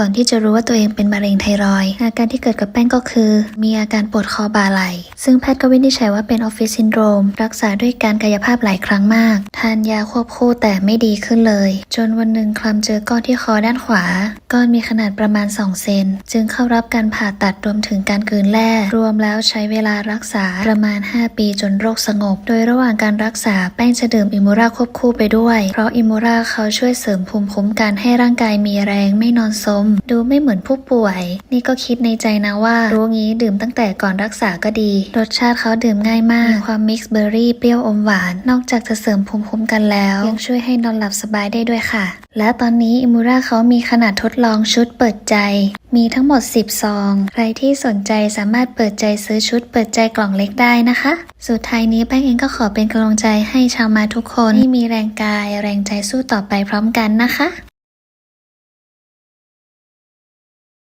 ก่อนที่จะรู้ว่าตัวเองเป็นมะเร็งไทรอยด์อาการที่เกิดกับแป้งก็คือ มีอาการปวดคอบ่าไหล่ซึ่งแพทย์ก็วินิจฉัยว่าเป็นออฟฟิศซินโดรม รักษาด้วยการกายภาพหลายครั้งมาก ทานยาควบคู่แต่ไม่ดีขึ้นเลย จนวันหนึ่งคลำเจอก้อนที่คอด้านขวาก้อนมีขนาดประมาณ 2 เซน จึงเข้ารับการผ่าตัดรวมถึงการกืนแร่รวมแล้วใช้เวลารักษาประมาณ 5 ปีจนโรคสงบ โดยระหว่างการรักษาแป้งจะดื่มอิมูราควบคู่ไปด้วย เพราะอิมูราเขาช่วยเสริมภูมิคุ้มกันให้ร่างกายมีแรงไม่นอนสม ดูไม่เหมือนผู้ป่วย นี่ก็คิดในใจนะว่า รู้งี้ดื่มตั้งแต่ก่อนรักษาก็ดี รสชาติเขาดื่มง่ายมาก มีความมิกซ์เบอร์รี่เปรี้ยวอมหวาน นอกจากจะเสริมภูมิคุ้มกันแล้ว ยังช่วยให้นอนหลับสบายได้ด้วยค่ะ และตอนนี้อิมูราเขามีขนาดทดลองชุดเปิดใจ มีทั้งหมด 10 ซอง ใครที่สนใจสามารถเปิดใจซื้อชุดเปิดใจกล่องเล็กได้นะคะ สุดท้ายนี้แป้งเองก็ขอเป็นกำลังใจให้ชาวมาทุกคนที่มีแรงกายแรงใจสู้ต่อไปพร้อมกันนะคะ